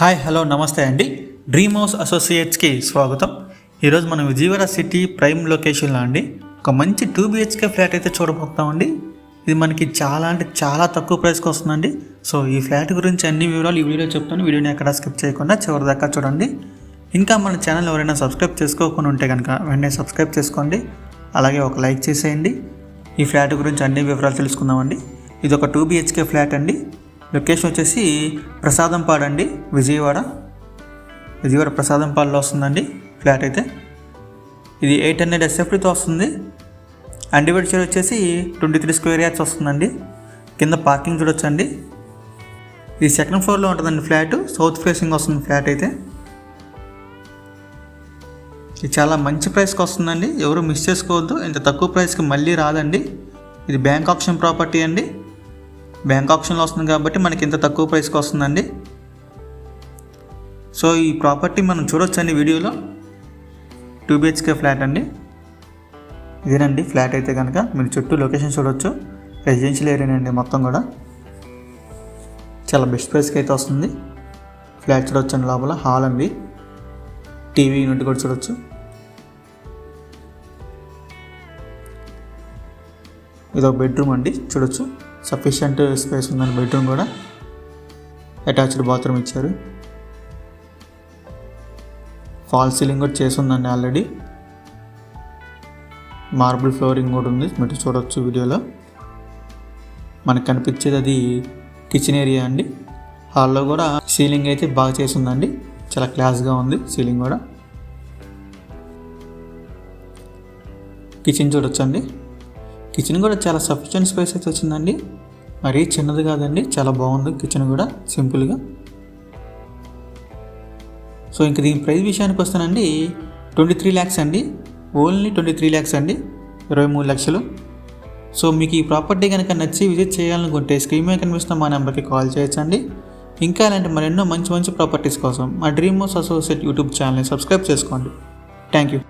Hi hello నమస్తే అండి. Dream house అసోసియేట్స్కి స్వాగతం. ఈరోజు మనం విజయవాడ సిటీ ప్రైమ్ లొకేషన్లో అండి ఒక మంచి టూ బిహెచ్కే ఫ్లాట్ అయితే చూడబోతామండి ఇది మనకి చాలా అంటే చాలా తక్కువ ప్రైస్కి వస్తుందండి. సో ఈ ఫ్లాట్ గురించి అన్ని వివరాలు ఈ వీడియో చెప్తాను. వీడియోని ఎక్కడ స్కిప్ చేయకుండా చివరి దాకా చూడండి. ఇంకా మన ఛానల్ ఎవరైనా సబ్స్క్రైబ్ చేసుకోకుండా ఉంటే కనుక వెంటనే సబ్స్క్రైబ్ చేసుకోండి. అలాగే ఒక లైక్ చేసేయండి. ఈ ఫ్లాట్ గురించి అన్ని వివరాలు తెలుసుకుందామండి. ఇది ఒక టూ బిహెచ్కే ఫ్లాట్ అండి. లొకేషన్ వచ్చేసి ప్రసాదంపాడు అండి విజయవాడ. విజయవాడ ప్రసాదంపాడులో వస్తుందండి ఫ్లాట్ అయితే. ఇది ఎయిట్ హండ్రెడ్ ఎస్ఎఫ్టీతో వస్తుంది. అండివైడ్ షేర్ వచ్చేసి ట్వంటీ త్రీ స్క్వేర్ యార్డ్స్ వస్తుందండి. కింద పార్కింగ్ చూడొచ్చండి. ఇది సెకండ్ ఫ్లోర్లో ఉంటుందండి ఫ్లాట్ సౌత్ ఫేసింగ్ వస్తుంది ఫ్లాట్ అయితే. ఇది చాలా మంచి ప్రైస్కి వస్తుందండి. ఎవరు మిస్ చేసుకోవద్దు ఇంత తక్కువ ప్రైస్కి మళ్ళీ రాదండి. ఇది బ్యాంక్ ఆప్షన్ ప్రాపర్టీ అండి. బ్యాంక్ ఆప్షన్లో వస్తుంది కాబట్టి మనకి ఇంత తక్కువ ప్రైస్కి వస్తుందండి. సో ఈ ప్రాపర్టీ మనం చూడొచ్చండి వీడియోలో. టూ బిహెచ్కే ఫ్లాట్ అండి. ఇదేనండి ఫ్లాట్ అయితే కనుక మీరు చుట్టూ లొకేషన్ చూడొచ్చు. రెసిడెన్షియల్ ఏరియానండి మొత్తం కూడా. చాలా బెస్ట్ ప్రైస్కి అయితే వస్తుంది. ఫ్లాట్ చూడొచ్చండి లోపల హాల్ అండి. టీవీ యూనిట్ కూడా చూడొచ్చు. ఇది ఒక బెడ్రూమ్ అండి చూడొచ్చు. సఫిషియంట్ స్పేస్ ఉందండి బెడ్రూమ్ కూడా అటాచ్డ్ బాత్రూమ్ ఇచ్చారు. ఫాల్ సీలింగ్ కూడా చేసి ఉందండి ఆల్రెడీ మార్బుల్ ఫ్లోరింగ్ కూడా ఉంది మీరు చూడవచ్చు వీడియోలో. మనకు కనిపించేది అది కిచెన్ ఏరియా అండి. హాల్లో కూడా సీలింగ్ అయితే బాగా చేసి ఉందండి. చాలా క్లాస్గా ఉంది సీలింగ్ కూడా. కిచెన్ చూడొచ్చండి. కిచెన్ కూడా చాలా సఫిషియెంట్ స్పేస్ అయితే వచ్చిందండి. మరీ చిన్నది కాదండి చాలా బాగుంది కిచెన్ కూడా సింపుల్గా సో ఇంక దీని ప్రైస్ విషయానికి వస్తానండి ట్వంటీ త్రీ ల్యాక్స్ అండి. ఓన్లీ ట్వంటీ త్రీ ల్యాక్స్ అండి ఇరవై మూడు లక్షలు. సో మీకు ఈ ప్రాపర్టీ కనుక నచ్చి విజిట్ చేయాలనుకుంటే స్క్రీన్ మీద కనిపిస్తున్న మా నెంబర్కి కాల్ చేయొచ్చండి. ఇంకా ఇలాంటి మరెన్నో మంచి మంచి ప్రాపర్టీస్ కోసం మా డ్రీమ్ హౌస్ అసోసియేట్ యూట్యూబ్ ఛానల్ని సబ్స్క్రైబ్ చేసుకోండి. Thank you.